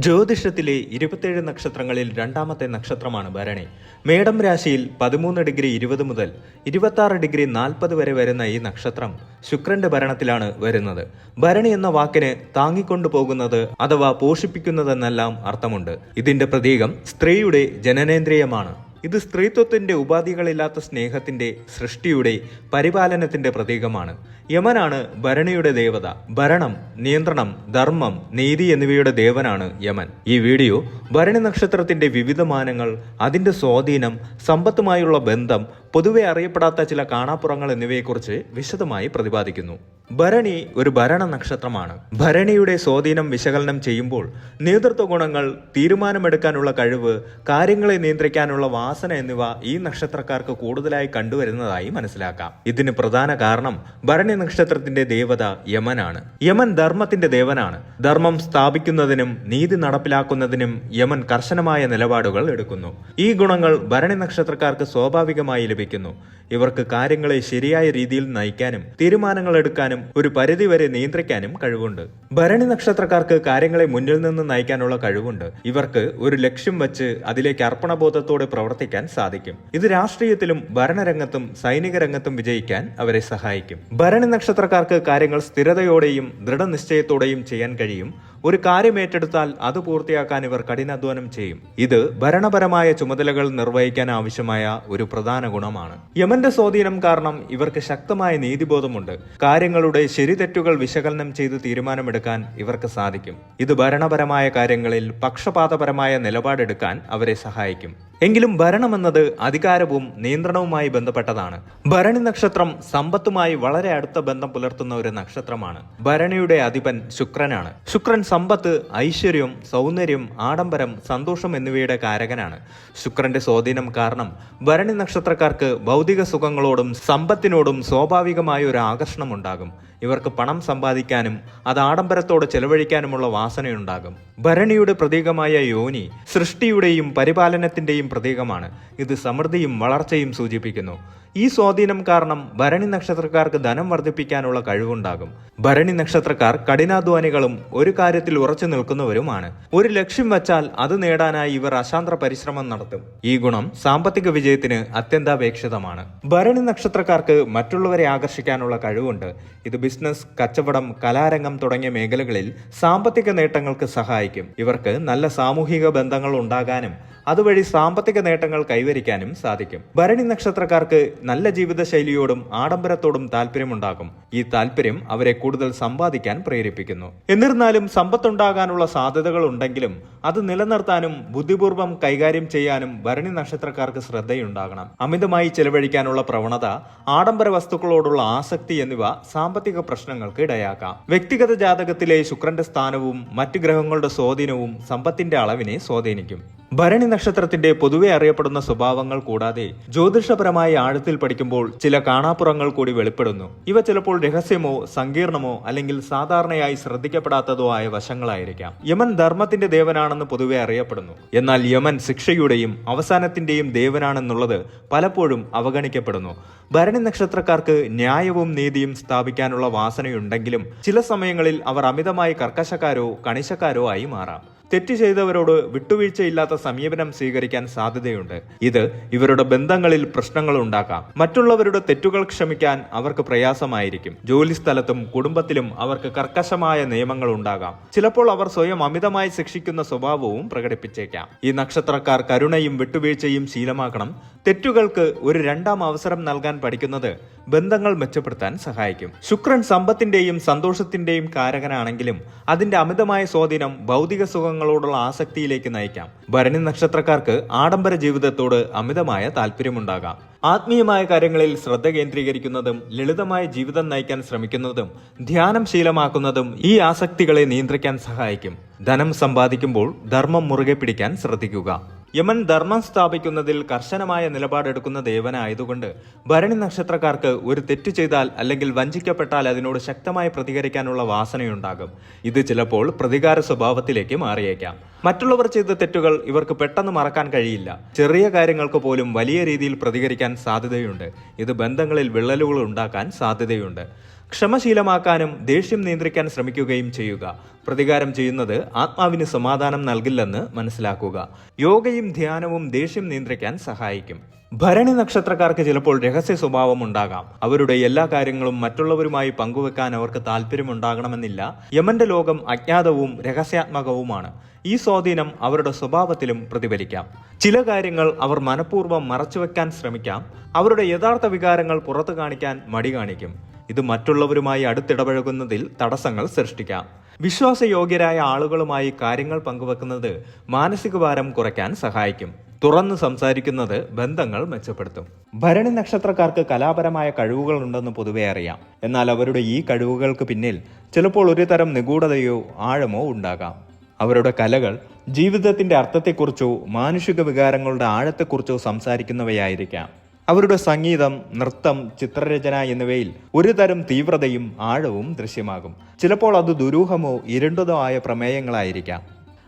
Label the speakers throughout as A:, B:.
A: ജ്യോതിഷത്തിലെ ഇരുപത്തേഴ് നക്ഷത്രങ്ങളിൽ രണ്ടാമത്തെ നക്ഷത്രമാണ് ഭരണി. മേടം രാശിയിൽ പതിമൂന്ന് ഡിഗ്രി ഇരുപത് മുതൽ ഇരുപത്തി ഡിഗ്രി നാൽപ്പത് വരെ വരുന്ന ഈ നക്ഷത്രം ശുക്രന്റെ ഭരണത്തിലാണ് വരുന്നത്. ഭരണി എന്ന വാക്കിന് താങ്ങിക്കൊണ്ടു പോകുന്നത് അഥവാ പോഷിപ്പിക്കുന്നതെന്നെല്ലാം അർത്ഥമുണ്ട്. ഇതിന്റെ പ്രതീകം സ്ത്രീയുടെ ജനനേന്ദ്രിയമാണ്. ഇത് സ്ത്രീത്വത്തിന്റെ ഉപാധികളില്ലാത്ത സ്നേഹത്തിന്റെ സൃഷ്ടിയുടെ പരിപാലനത്തിന്റെ പ്രതീകമാണ്. യമനാണ് ഭരണിയുടെ ദേവത. ഭരണം നിയന്ത്രണം ധർമ്മം നീതി എന്നിവയുടെ ദേവനാണ് യമൻ. ഈ വീഡിയോ ഭരണി നക്ഷത്രത്തിന്റെ വിവിധ മാനങ്ങൾ അതിന്റെ സ്വാധീനം സമ്പത്തുമായുള്ള ബന്ധം പൊതുവെ അറിയപ്പെടാത്ത ചില കാണാപ്പുറങ്ങൾ എന്നിവയെക്കുറിച്ച് വിശദമായി പ്രതിപാദിക്കുന്നു. ഭരണി ഒരു ഭരണ നക്ഷത്രമാണ്. ഭരണിയുടെ സ്വാധീനം വിശകലനം ചെയ്യുമ്പോൾ നേതൃത്വ ഗുണങ്ങൾ തീരുമാനമെടുക്കാനുള്ള കഴിവ് കാര്യങ്ങളെ നിയന്ത്രിക്കാനുള്ള വാസന എന്നിവ ഈ നക്ഷത്രക്കാർക്ക് കൂടുതലായി കണ്ടുവരുന്നതായി മനസ്സിലാക്കാം. ഇതിന് പ്രധാന കാരണം ഭരണി നക്ഷത്രത്തിന്റെ ദേവത യമനാണ്. യമൻ ധർമ്മത്തിന്റെ ദേവനാണ്. ധർമ്മം സ്ഥാപിക്കുന്നതിനും നീതി നടപ്പിലാക്കുന്നതിനും യമൻ കർശനമായ നിലപാടുകൾ എടുക്കുന്നു. ഈ ഗുണങ്ങൾ ഭരണി നക്ഷത്രക്കാർക്ക് സ്വാഭാവികമായി ലഭിക്കുന്നു ഇവർക്ക് കാര്യങ്ങളെ ശരിയായ രീതിയിൽ നയിക്കാനും തീരുമാനങ്ങൾ എടുക്കാനും ഒരു പരിധിവരെ നിയന്ത്രിക്കാനും കഴിവുണ്ട്. ഭരണി നക്ഷത്രക്കാർക്ക് കാര്യങ്ങളെ മുന്നിൽ നിന്ന് നയിക്കാനുള്ള കഴിവുണ്ട്. ഇവർക്ക് ഒരു ലക്ഷ്യം വെച്ച് അതിലേക്ക് അർപ്പണബോധത്തോടെ പ്രവർത്തിക്കാൻ സാധിക്കും. ഇത് രാഷ്ട്രീയത്തിലും ഭരണരംഗത്തും സൈനിക രംഗത്തും വിജയിക്കാൻ അവരെ സഹായിക്കും. ഭരണി നക്ഷത്രക്കാർക്ക് കാര്യങ്ങൾ സ്ഥിരതയോടെയും ദൃഢനിശ്ചയത്തോടെയും ചെയ്യാൻ കഴിയും. ഒരു കാര്യം ഏറ്റെടുത്താൽ അത് പൂർത്തിയാക്കാൻ ഇവർ കഠിനാധ്വാനം ചെയ്യും. ഇത് ഭരണപരമായ ചുമതലകൾ നിർവഹിക്കാൻ ആവശ്യമായ ഒരു പ്രധാന ഗുണമാണ്. യമന്റെ സ്വാധീനം കാരണം ഇവർക്ക് ശക്തമായ നീതിബോധമുണ്ട്. കാര്യങ്ങളുടെ ശരി തെറ്റുകൾ വിശകലനം ചെയ്ത് തീരുമാനമെടുക്കാൻ ഇവർക്ക് സാധിക്കും. ഇത് ഭരണപരമായ കാര്യങ്ങളിൽ പക്ഷപാതപരമായ നിലപാടെടുക്കാൻ അവരെ സഹായിക്കും. എങ്കിലും ഭരണമെന്നത് അധികാരവും നിയന്ത്രണവുമായി ബന്ധപ്പെട്ടതാണ്. ഭരണി നക്ഷത്രം സമ്പത്തുമായി വളരെ അടുത്ത ബന്ധം പുലർത്തുന്ന ഒരു നക്ഷത്രമാണ്. ഭരണിയുടെ അധിപൻ ശുക്രനാണ്. ശുക്രൻ സമ്പത്ത് ഐശ്വര്യം സൗന്ദര്യം ആഡംബരം സന്തോഷം എന്നിവയുടെ കാരകനാണ്. ശുക്രന്റെ സ്വാധീനം കാരണം ഭരണി നക്ഷത്രക്കാർക്ക് ഭൗതിക സുഖങ്ങളോടും സമ്പത്തിനോടും സ്വാഭാവികമായ ഒരു ആകർഷണം ഉണ്ടാകും ഇവർക്ക് പണം സമ്പാദിക്കാനും അത് ആഡംബരത്തോടെ ചെലവഴിക്കാനുമുള്ള വാസനയുണ്ടാകും. ഭരണിയുടെ പ്രതീകമായ യോനി സൃഷ്ടിയുടെയും പരിപാലനത്തിന്റെയും പ്രതീകമാണ്. ഇത് സമൃദ്ധിയും വളർച്ചയും സൂചിപ്പിക്കുന്നു. ഈ സ്വാധീനം കാരണം ഭരണി നക്ഷത്രക്കാർക്ക് ധനം വർദ്ധിപ്പിക്കാനുള്ള കഴിവുണ്ടാകും. ഭരണി നക്ഷത്രക്കാർ കഠിനാധ്വാനികളും ഒരു കാര്യത്തിൽ ഉറച്ചു നിൽക്കുന്നവരുമാണ്. ഒരു ലക്ഷ്യം വച്ചാൽ അത് നേടാനായി ഇവർ അശാന്ത്ര പരിശ്രമം നടത്തും. ഈ ഗുണം സാമ്പത്തിക വിജയത്തിന് അത്യന്താപേക്ഷിതമാണ്. ഭരണി നക്ഷത്രക്കാർക്ക് മറ്റുള്ളവരെ ആകർഷിക്കാനുള്ള കഴിവുണ്ട്. ഇത് ബിസിനസ് കച്ചവടം കലാരംഗം തുടങ്ങിയ മേഖലകളിൽ സാമ്പത്തിക നേട്ടങ്ങൾക്ക് സഹായിക്കും. ഇവർക്ക് നല്ല സാമൂഹിക ബന്ധങ്ങൾ ഉണ്ടാകാനും അതുവഴി സാമ്പത്തിക നേട്ടങ്ങൾ കൈവരിക്കാനും സാധിക്കും. ഭരണി നക്ഷത്രക്കാർക്ക് നല്ല ജീവിതശൈലിയോടും ആഡംബരത്തോടും താല്പര്യമുണ്ടാകും. ഈ താല്പര്യം അവരെ കൂടുതൽ സമ്പാദിക്കാൻ പ്രേരിപ്പിക്കുന്നു. എന്നിരുന്നാലും സമ്പത്തുണ്ടാകാനുള്ള സാധ്യതകൾ ഉണ്ടെങ്കിലും അത് നിലനിർത്താനും ബുദ്ധിപൂർവം കൈകാര്യം ചെയ്യാനും ഭരണി നക്ഷത്രക്കാർക്ക് ശ്രദ്ധയുണ്ടാകണം. അമിതമായി ചെലവഴിക്കാനുള്ള പ്രവണത ആഡംബര വസ്തുക്കളോടുള്ള ആസക്തി എന്നിവ സാമ്പത്തിക പ്രശ്നങ്ങൾക്ക് ഇടയാക്കാം. വ്യക്തിഗത ജാതകത്തിലെ ശുക്രന്റെ സ്ഥാനവും മറ്റ് ഗ്രഹങ്ങളുടെ സ്വാധീനവും സമ്പത്തിന്റെ അളവിനെ സ്വാധീനിക്കും. ഭരണി നക്ഷത്രത്തിന്റെ പൊതുവെ അറിയപ്പെടുന്ന സ്വഭാവങ്ങൾ കൂടാതെ ജ്യോതിഷപരമായ ആഴത്തിൽ പഠിക്കുമ്പോൾ ചില കാണാപ്പുറങ്ങൾ കൂടി വെളിപ്പെടുന്നു. ഇവ ചിലപ്പോൾ രഹസ്യമോ സങ്കീർണമോ അല്ലെങ്കിൽ സാധാരണയായി ശ്രദ്ധിക്കപ്പെടാത്തതോ ആയ വശങ്ങളായിരിക്കാം. യമൻ ധർമ്മത്തിന്റെ ദേവനാണെന്ന് പൊതുവെ അറിയപ്പെടുന്നു. എന്നാൽ യമൻ ശിക്ഷയുടെയും അവസാനത്തിന്റെയും ദേവനാണെന്നുള്ളത് പലപ്പോഴും അവഗണിക്കപ്പെടുന്നു. ഭരണി നക്ഷത്രക്കാർക്ക് ന്യായവും നീതിയും സ്ഥാപിക്കാനുള്ള വാസനയുണ്ടെങ്കിലും ചില സമയങ്ങളിൽ അവർ അമിതമായി കർക്കശക്കാരോ കണിശക്കാരോ ആയി മാറാം. തെറ്റ് ചെയ്തവരോട് വിട്ടുവീഴ്ചയില്ലാത്ത സമീപനം സ്വീകരിക്കാൻ സാധ്യതയുണ്ട്. ഇത് ഇവരുടെ ബന്ധങ്ങളിൽ പ്രശ്നങ്ങൾ ഉണ്ടാക്കാം. മറ്റുള്ളവരുടെ തെറ്റുകൾ ക്ഷമിക്കാൻ അവർക്ക് പ്രയാസമായിരിക്കും. ജോലിസ്ഥലത്തും കുടുംബത്തിലും അവർക്ക് കർക്കശമായ നിയമങ്ങൾ ഉണ്ടാകാം. ചിലപ്പോൾ അവർ സ്വയം അമിതമായി ശിക്ഷിക്കുന്ന സ്വഭാവവും പ്രകടിപ്പിച്ചേക്കാം. ഈ നക്ഷത്രക്കാർ കരുണയും വിട്ടുവീഴ്ചയും ശീലമാക്കണം. തെറ്റുകൾക്ക് ഒരു രണ്ടാം അവസരം നൽകാൻ പഠിക്കുന്നത് ബന്ധങ്ങൾ മെച്ചപ്പെടുത്താൻ സഹായിക്കും. ശുക്രൻ സമ്പത്തിന്റെയും സന്തോഷത്തിന്റെയും കാരകനാണെങ്കിലും അതിന്റെ അമിതമായ സ്വാധീനം ഭൗതിക സുഖങ്ങളോടുള്ള ആസക്തിയിലേക്ക് നയിക്കാം. ഭരണി നക്ഷത്രക്കാർക്ക് ആഡംബര ജീവിതത്തോട് അമിതമായ താല്പര്യമുണ്ടാകാം ആത്മീയമായ കാര്യങ്ങളിൽ ശ്രദ്ധ കേന്ദ്രീകരിക്കുന്നതും ലളിതമായ ജീവിതം നയിക്കാൻ ശ്രമിക്കുന്നതും ധ്യാനം ശീലമാക്കുന്നതും ഈ ആസക്തികളെ നിയന്ത്രിക്കാൻ സഹായിക്കും. ധനം സമ്പാദിക്കുമ്പോൾ ധർമ്മം മുറുകെ പിടിക്കാൻ ശ്രദ്ധിക്കുക. യമൻ ധർമ്മം സ്ഥാപിക്കുന്നതിൽ കർശനമായ നിലപാടെടുക്കുന്ന ദേവനായതുകൊണ്ട് ഭരണി നക്ഷത്രക്കാർക്ക് ഒരു തെറ്റ് ചെയ്താൽ അല്ലെങ്കിൽ വഞ്ചിക്കപ്പെട്ടാൽ അതിനോട് ശക്തമായി പ്രതികരിക്കാനുള്ള വാസനയുണ്ടാകും. ഇത് ചിലപ്പോൾ പ്രതികാര സ്വഭാവത്തിലേക്ക് മാറിയേക്കാം. മറ്റുള്ളവർ ചെയ്ത തെറ്റുകൾ ഇവർക്ക് പെട്ടെന്ന് മറക്കാൻ കഴിയില്ല. ചെറിയ കാര്യങ്ങൾക്ക് പോലും വലിയ രീതിയിൽ പ്രതികരിക്കാൻ സാധ്യതയുണ്ട്. ഇത് ബന്ധങ്ങളിൽ വിള്ളലുകൾ ഉണ്ടാക്കാൻ സാധ്യതയുണ്ട്. ക്ഷമശീലമാക്കാനും ദേഷ്യം നിയന്ത്രിക്കാൻ ശ്രമിക്കുകയും ചെയ്യുക. പ്രതികാരം ചെയ്യുന്നത് ആത്മാവിന് സമാധാനം നൽകില്ലെന്ന് മനസ്സിലാക്കുക. യോഗയും ധ്യാനവും ദേഷ്യം നിയന്ത്രിക്കാൻ സഹായിക്കും. ഭരണി നക്ഷത്രക്കാർക്ക് ചിലപ്പോൾ രഹസ്യ സ്വഭാവം ഉണ്ടാകാം. അവരുടെ എല്ലാ കാര്യങ്ങളും മറ്റുള്ളവരുമായി പങ്കുവെക്കാൻ അവർക്ക് താല്പര്യമുണ്ടാകണമെന്നില്ല യമന്റെ ലോകം അജ്ഞാതവും രഹസ്യാത്മകവുമാണ്. ഈ സ്വാധീനം അവരുടെ സ്വഭാവത്തിലും പ്രതിഫലിക്കാം. ചില കാര്യങ്ങൾ അവർ മനഃപൂർവം മറച്ചുവെക്കാൻ ശ്രമിക്കാം. അവരുടെ യഥാർത്ഥ വികാരങ്ങൾ പുറത്തു കാണിക്കാൻ മടി കാണിക്കും. ഇത് മറ്റുള്ളവരുമായി അടുത്തിടപഴകുന്നതിൽ തടസ്സങ്ങൾ സൃഷ്ടിക്കാം. വിശ്വാസയോഗ്യരായ ആളുകളുമായി കാര്യങ്ങൾ പങ്കുവെക്കുന്നത് മാനസിക ഭാരം കുറയ്ക്കാൻ സഹായിക്കും. തുറന്നു സംസാരിക്കുന്നത് ബന്ധങ്ങൾ മെച്ചപ്പെടുത്തും. ഭരണി നക്ഷത്രക്കാർക്ക് കലാപരമായ കഴിവുകൾ ഉണ്ടെന്ന് പൊതുവെ അറിയാം. എന്നാൽ അവരുടെ ഈ കഴിവുകൾക്ക് പിന്നിൽ ചിലപ്പോൾ ഒരു തരം നിഗൂഢതയോ ആഴമോ ഉണ്ടാകാം. അവരുടെ കലകൾ ജീവിതത്തിന്റെ അർത്ഥത്തെക്കുറിച്ചോ മാനുഷിക വികാരങ്ങളുടെ ആഴത്തെക്കുറിച്ചോ സംസാരിക്കുന്നവയായിരിക്കാം. അവരുടെ സംഗീതം നൃത്തം ചിത്രരചന എന്നിവയിൽ ഒരു തരം തീവ്രതയും ആഴവും ദൃശ്യമാകും. ചിലപ്പോൾ അത് ദുരൂഹമോ ഇരുണ്ടതോ ആയ പ്രമേയങ്ങളായിരിക്കാം.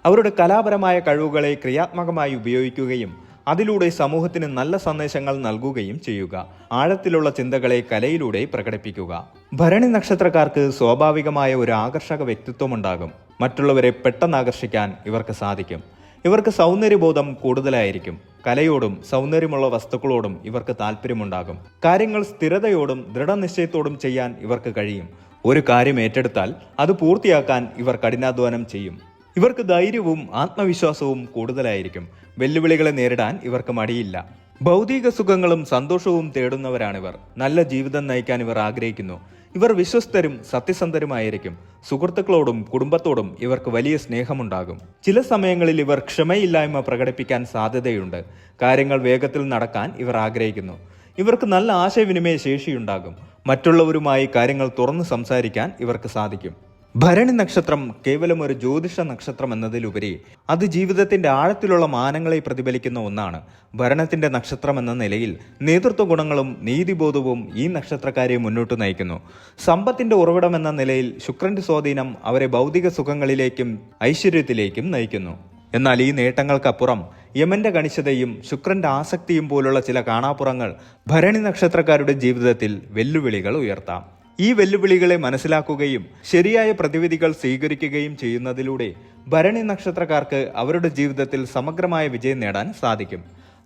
A: അവരുടെ കലാപരമായ കഴിവുകളെ ക്രിയാത്മകമായി ഉപയോഗിക്കുകയും അതിലൂടെ സമൂഹത്തിന് നല്ല സന്ദേശങ്ങൾ നൽകുകയും ചെയ്യുക. ആഴത്തിലുള്ള ചിന്തകളെ കലയിലൂടെ പ്രകടിപ്പിക്കുക. ഭരണി നക്ഷത്രക്കാർക്ക് സ്വാഭാവികമായ ഒരു ആകർഷക വ്യക്തിത്വമുണ്ടാകും. മറ്റുള്ളവരെ പെട്ടെന്ന് ആകർഷിക്കാൻ ഇവർക്ക് സാധിക്കും. ഇവർക്ക് സൗന്ദര്യബോധം കൂടുതലായിരിക്കും. കലയോടും സൗന്ദര്യമുള്ള വസ്തുക്കളോടും ഇവർക്ക് താല്പര്യമുണ്ടാകും കാര്യങ്ങൾ സ്ഥിരതയോടും ദൃഢനിശ്ചയത്തോടും ചെയ്യാൻ ഇവർക്ക് കഴിയും. ഒരു കാര്യം ഏറ്റെടുത്താൽ അത് പൂർത്തിയാക്കാൻ ഇവർ കഠിനാധ്വാനം ചെയ്യും. ഇവർക്ക് ധൈര്യവും ആത്മവിശ്വാസവും കൂടുതലായിരിക്കും. വെല്ലുവിളികളെ നേരിടാൻ ഇവർക്ക് മടിയില്ല. ഭൗതിക സുഖങ്ങളും സന്തോഷവും തേടുന്നവരാണിവർ. നല്ല ജീവിതം നയിക്കാൻ ഇവർ ആഗ്രഹിക്കുന്നു. ഇവർ വിശ്വസ്തരും സത്യസന്ധരുമായിരിക്കും. സുഹൃത്തുക്കളോടും കുടുംബത്തോടും ഇവർക്ക് വലിയ സ്നേഹമുണ്ടാകും. ചില സമയങ്ങളിൽ ഇവർ ക്ഷമയില്ലായ്മ പ്രകടിപ്പിക്കാൻ സാധ്യതയുണ്ട്. കാര്യങ്ങൾ വേഗത്തിൽ നടക്കാൻ ഇവർ ആഗ്രഹിക്കുന്നു. ഇവർക്ക് നല്ല ആശയവിനിമയ ശേഷിയുണ്ടാകും. മറ്റുള്ളവരുമായി കാര്യങ്ങൾ തുറന്നു സംസാരിക്കാൻ ഇവർക്ക് സാധിക്കും. ഭരണി നക്ഷത്രം കേവലം ഒരു ജ്യോതിഷ നക്ഷത്രം എന്നതിലുപരി അത് ജീവിതത്തിന്റെ ആഴത്തിലുള്ള മാനങ്ങളെ പ്രതിഫലിക്കുന്ന ഒന്നാണ്. ഭരണത്തിന്റെ നക്ഷത്രം എന്ന നിലയിൽ നേതൃത്വ ഗുണങ്ങളും നീതിബോധവും ഈ നക്ഷത്രക്കാരെ മുന്നോട്ട് നയിക്കുന്നു. സമ്പത്തിന്റെ ഉറവിടം എന്ന നിലയിൽ ശുക്രന്റെ സ്വാധീനം അവരെ ഭൗതിക സുഖങ്ങളിലേക്കും ഐശ്വര്യത്തിലേക്കും നയിക്കുന്നു. എന്നാൽ ഈ നേട്ടങ്ങൾക്കപ്പുറം യമന്റെ കണിശതയും ശുക്രന്റെ ആസക്തിയും പോലുള്ള ചില കാണാപ്പുറങ്ങൾ ഭരണി നക്ഷത്രക്കാരുടെ ജീവിതത്തിൽ വെല്ലുവിളികൾ ഉയർത്താം. ഈ വെല്ലുവിളികളെ മനസ്സിലാക്കുകയും ശരിയായ പ്രതിവിധികൾ സ്വീകരിക്കുകയും ചെയ്യുന്നതിലൂടെ ഭരണി നക്ഷത്രക്കാർക്ക് അവരുടെ ജീവിതത്തിൽ സമഗ്രമായ വിജയം നേടാൻ സാധിക്കും.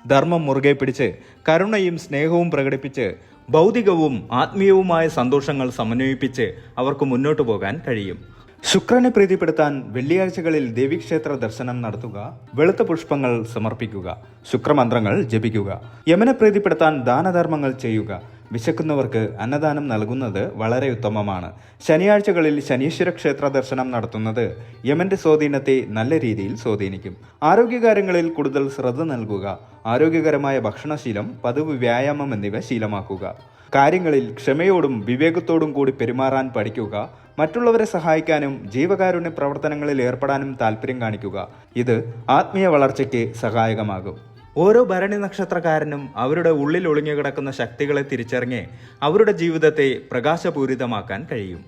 A: ധർമ്മം മുറുകെ പിടിച്ച് കരുണയും സ്നേഹവും പ്രകടിപ്പിച്ച് ഭൗതികവും ആത്മീയവുമായ സന്തോഷങ്ങൾ സമന്വയിപ്പിച്ച് അവർക്ക് മുന്നോട്ട് പോകാൻ കഴിയും. ശുക്രനെ പ്രീതിപ്പെടുത്താൻ വെള്ളിയാഴ്ചകളിൽ ദേവീക്ഷേത്ര ദർശനം നടത്തുക വെളുത്ത പുഷ്പങ്ങൾ സമർപ്പിക്കുക ശുക്രമന്ത്രങ്ങൾ ജപിക്കുക യമനെ പ്രീതിപ്പെടുത്താൻ ദാനധർമ്മങ്ങൾ ചെയ്യുക വിശക്കുന്നവർക്ക് അന്നദാനം നൽകുന്നത് വളരെ ഉത്തമമാണ്. ശനിയാഴ്ചകളിൽ ശനീശ്വര ക്ഷേത്ര ദർശനം നടത്തുന്നത് യമന്റെ സ്വാധീനത്തെ നല്ല രീതിയിൽ സ്വാധീനിക്കും. ആരോഗ്യകാര്യങ്ങളിൽ കൂടുതൽ ശ്രദ്ധ നൽകുക ആരോഗ്യകരമായ ഭക്ഷണശീലം പതിവ് വ്യായാമം എന്നിവ ശീലമാക്കുക. കാര്യങ്ങളിൽ ക്ഷമയോടും വിവേകത്തോടും കൂടി പെരുമാറാൻ പഠിക്കുക മറ്റുള്ളവരെ സഹായിക്കാനും ജീവകാരുണ്യ പ്രവർത്തനങ്ങളിൽ ഏർപ്പെടാനും താല്പര്യം കാണിക്കുക. ഇത് ആത്മീയ വളർച്ചയ്ക്ക് സഹായകമാകും. ഓരോ ഭരണി നക്ഷത്രക്കാരനും അവരുടെ ഉള്ളിൽ ഒളിഞ്ഞു കിടക്കുന്ന ശക്തികളെ തിരിച്ചറിഞ്ഞ് അവരുടെ ജീവിതത്തെ പ്രകാശപൂരിതമാക്കാൻ കഴിയും.